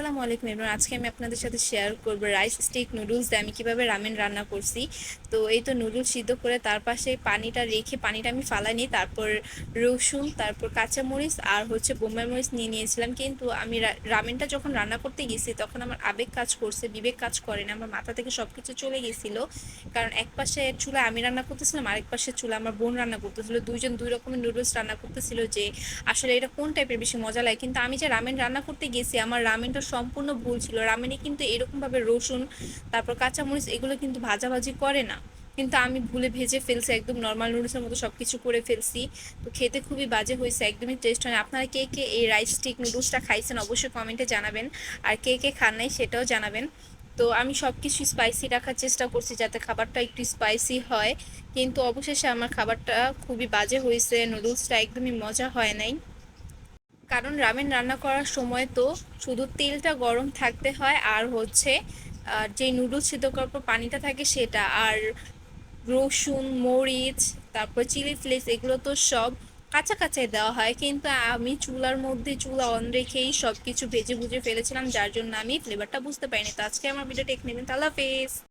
আসসালামু আলাইকুম এবং আজকে আমি আপনাদের সাথে শেয়ার করব রাইস স্টিক নুডলস দিয়ে আমি কীভাবে রামেন রান্না করছি। তো এই তো নুডলস সিদ্ধ করে তার পাশে পানিটা রেখে, পানিটা আমি ফালাইনি, তারপর রসুন, তারপর কাঁচামরিচ আর হচ্ছে বোম্বাই মরিচ নিয়ে নিয়েছিলাম। কিন্তু আমি রামেনটা যখন রান্না করতে গেছি, তখন আমার আবেগ কাজ করছে, বিবেক কাজ করে না, আমার মাথা থেকে সব কিছু চলে গেছিল। কারণ এক পাশে চুলা আমি রান্না করতেছিলাম, আরেক পাশে চুলা আমার বোন রান্না করতেছিল। দুইজন দুই রকমের নুডলস রান্না করতেছিল যে আসলে এটা কোন টাইপের বেশি মজা লাগে। কিন্তু আমি যে রামেন রান্না করতে গেছি, আমার রামেনটা সম্পূর্ণ ভুল ছিল। রামেনে কিন্তু এরকমভাবে রসুন, তারপর কাঁচামরিচ এগুলো কিন্তু ভাজাভাজি করে না। কিন্তু আমি ভুলে ভেজে ফেলছি, একদম নর্মাল নুডলসের মতো সব কিছু করে ফেলছি। তো খেতে খুবই বাজে হয়েছে, একদমই টেস্ট হয় আপনারা কে কে এই রাইস স্টিক নুডলসটা খাইছেন অবশ্যই কমেন্টে জানাবেন। আর কে কে খান নাই সেটাও জানাবেন। তো আমি সব কিছু স্পাইসি রাখার চেষ্টা করছি যাতে খাবারটা একটু স্পাইসি হয়। কিন্তু অবশেষে আমার খাবারটা খুবই বাজে হয়েছে নুডলসটা একদমই মজা হয় নাই। কারণ রামেন রান্না করার সময় তো শুধু তেলটা গরম থাকতে হয়, আর হচ্ছে যে নুডলস সিদ্ধ করার পর পানিটা থাকে সেটা, আর রসুন, মরিচ, তারপর চিলি ফ্লেক্স, এগুলো তো সব কাঁচা কাঁচাই দেওয়া হয়। কিন্তু আমি চুলার মধ্যে চুলা অন রেখেই সব কিছু ভেজে ভুজে ফেলেছিলাম, যার জন্য আমি ফ্লেভারটা বুঝতে পারিনি। তো আজকে আমার ভিডিও টেক নেবেন তাহলে হাফেজ।